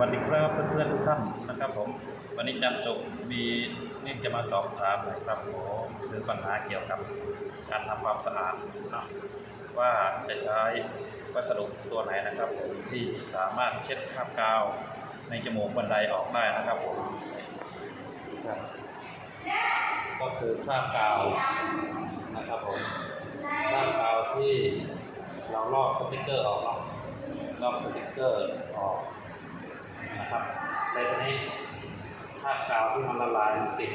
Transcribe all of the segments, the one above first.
วัสดีครับเพื่อนๆทุกท่านนะครับผม วันนี้จันทร์สุขมีนี่จะมาสอบถามน่อยครับผมคือปัญหาเกี่ยวกับการทำความสะอาดนะว่าจะใช้วัสดุตัวไหนนะครับผมที่จะสามารถเช็ดคราบกาวในจมูกบันไดออกได้นะครับผมครับก็คือคราบกาวนะครับผมคราบกาวที่เราลอกสติกเกอร์ออกเนาะลอกสติกเกอร์ออก ที่มันละลายมันติด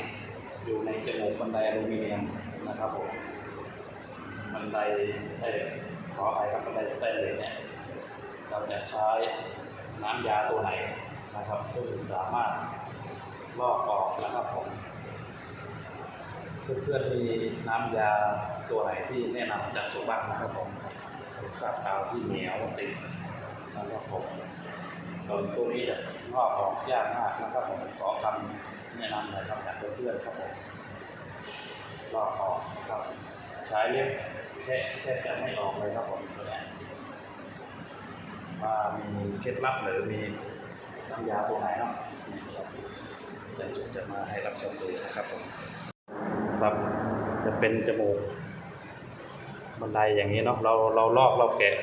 อยู่ในจมูกบันไดอลูมิเนียมนะครับผมบันไดเอ้ยขออภัยครับบันไดสแตนเลสเนี่ยเราจะใช้น้ำยาตัวไหนนะครับซึ่งสามารถลอกออกนะครับผมเพื่อนๆมีน้ำยาตัวไหนที่แนะนำจากสุบ้างนะครับผมคราบกาวที่เหนียวติดนะครับผม ส่วนตัวนี้จะงอกออกยากมากนะครับผมขอคำแนะนำหน่อยครับจากเพื่อนๆครับผมลอกออกครับใช้เล็บแค่แค่จะไม่ออกเลยครับผมตัวนี้ว่ามีเคล็ดลับหรือมีน้ำยาตัวไหนเนาะนี่ครับจารย์สุขจะมาให้รับชมดูนะครับผมครับจะเป็นจมูกบันไดอย่างนี้เนาะเราเราลอกเราแกะ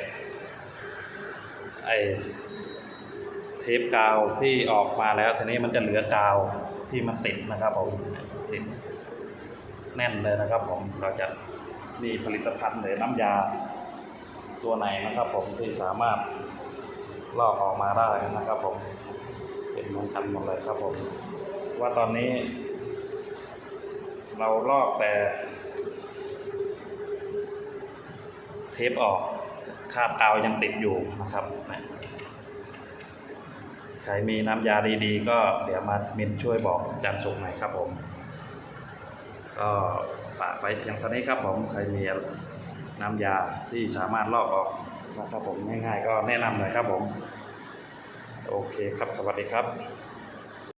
ไอ ทปกาวที่ออกมาแล้วทีนี้มันจะเหลือกาวที่มันติดนะครับผมติดแน่นเลยนะครับผมเราจะมีผลิตภัณฑ์หรือน้ำยาตัวไหนนะครับผมที่สามารถลอกออกมาได้นะครับผมเป็นเหมือนกันหมดเลยครับผม ว่าตอนนี้ เราลอกแต่ เทปออกคาบกาวยังติดอยู่นะครับนะ ใครมีน้ำยาดีๆ ก็เดี๋ยวมามินช่วยบอกจันสุขหน่อยครับผม ก็ฝากไว้เพียงเท่านี้ครับผมใครมีน้ำยาที่สามารถลอกออกนะครับผมง่ายๆ ก็แนะนำหน่อยครับผม โอเคครับสวัสดีครับ